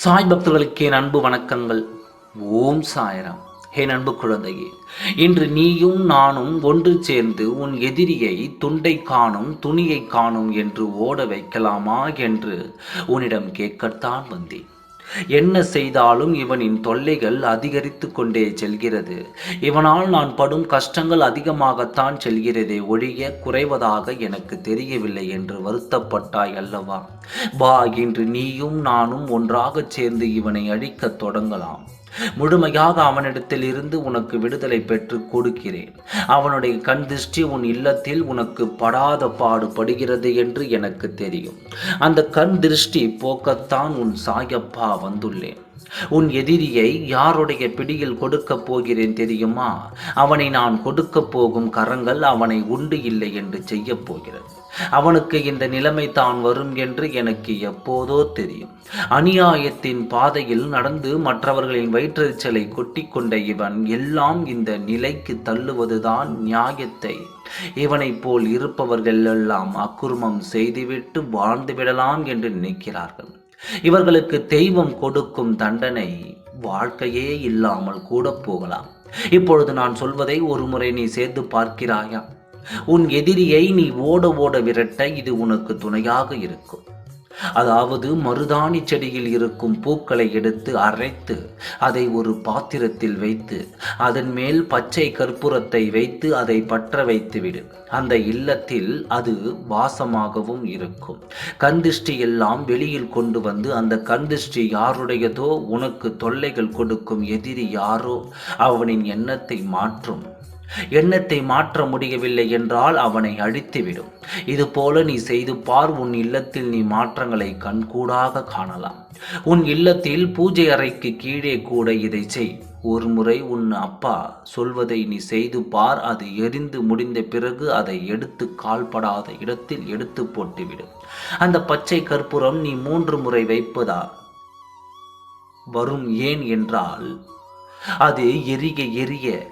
சாய் பக்தர்களுக்கு என் அன்பு வணக்கங்கள். ஓம் சாயராம். என் அன்பு குழந்தையே இன்று நீயும் நானும் ஒன்று சேர்ந்து உன் எதிரியை துண்டை காணும் துணியை காணும் என்று ஓட வைக்கலாமா என்று உன்னிடம் கேட்கத்தான் வந்தேன். என்ன செய்தாலும் இவனின் தொல்லைகள் அதிகரித்து கொண்டே செல்கிறது. இவனால் நான் படும் கஷ்டங்கள் அதிகமாகத்தான் செல்கிறதே ஒழிய குறைவதாக எனக்கு தெரியவில்லை என்று வருத்தப்பட்டாய் அல்லவா? வா இன்று நீயும் நானும் ஒன்றாகச் சேர்ந்து இவனை அழிக்கத் தொடங்கலாம். முழுமையாக அவனிடத்தில் இருந்து உனக்கு விடுதலை பெற்று கொடுக்கிறேன். அவனுடைய கண் திருஷ்டி உன் இல்லத்தில் உனக்கு படாத பாடுபடுகிறது என்று எனக்கு தெரியும். அந்த கண் திருஷ்டி போக்கத்தான் உன் சாயப்பா வந்துள்ளேன். உன் எதிரியை யாருடைய பிடியில் கொடுக்கப் போகிறேன் தெரியுமா? அவனை நான் கொடுக்கப் போகும் கரங்கள் அவனை உண்டு இல்லை என்று செய்யப் போகிறது. அவனுக்கு இந்த நிலைமை தான் வரும் என்று எனக்கு எப்போதோ தெரியும். அநியாயத்தின் பாதையில் நடந்து மற்றவர்களின் வயிற்றெரிச்சலை கொட்டி கொண்ட இவன் எல்லாம் இந்த நிலைக்கு தள்ளுவதுதான் நியாயத்தை. இவனைப் போல் இருப்பவர்கள் எல்லாம் அக்குர்மம் செய்துவிட்டு வாழ்ந்து விடலாம் என்று நினைக்கிறார்கள். இவர்களுக்கு தெய்வம் கொடுக்கும் தண்டனை வாழ்க்கையே இல்லாமல் கூட போகலாம். இப்பொழுது நான் சொல்வதை ஒரு முறை நீ சேர்த்து பார்க்கிறாயா? உன் எதிரியை நீ ஓட ஓட விரட்ட இது உனக்கு துணையாக இருக்கும். அதாவது மருதாணி செடியில் இருக்கும் பூக்களை எடுத்து அரைத்து அதை ஒரு பாத்திரத்தில் வைத்து அதன் மேல் பச்சை கற்பூரத்தை வைத்து அதை பற்ற வைத்துவிடு. அந்த இல்லத்தில் அது வாசமாகவும் இருக்கும். கந்திஷ்டி எல்லாம் வெளியில் கொண்டு வந்து அந்த கந்திஷ்டி யாருடையதோ உனக்கு தொல்லைகள் கொடுக்கும் எதிரி யாரோ அவனின் எண்ணத்தை மாற்றும். எண்ணத்தை மாற்ற முடியவில்லை என்றால் அவனை அழித்துவிடும். இதுபோல நீ செய்து பார் உன் இல்லத்தில் நீ மாற்றங்களை கண்கூடாக காணலாம். உன் இல்லத்தில் பூஜை அறைக்கு கீழே கூட இதை செய். ஒரு முறை உன் அப்பா சொல்வதை நீ செய்து பார் அது எரிந்து முடிந்த பிறகு அதை எடுத்து கால்படாத இடத்தில் எடுத்து போட்டுவிடு. அந்த பச்சை கற்பூரம் நீ மூன்று முறை வைப்பதா? வரும் ஏன் என்றால் அது எரிய எரிய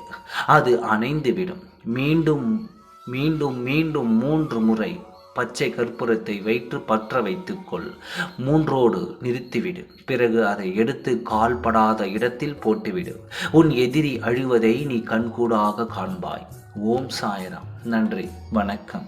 அது அணைந்துவிடும். மீண்டும் மீண்டும் மீண்டும் மூன்று முறை பச்சை கற்பூரத்தை வைத்து பற்ற வைத்துக்கொள் மூன்றோடு நிறுத்திவிடு. பிறகு அதை எடுத்து கால்படாத இடத்தில் போட்டுவிடு. உன் எதிரி அழிவதை நீ கண்கூடாக காண்பாய். ஓம் சாயராம். நன்றி. வணக்கம்.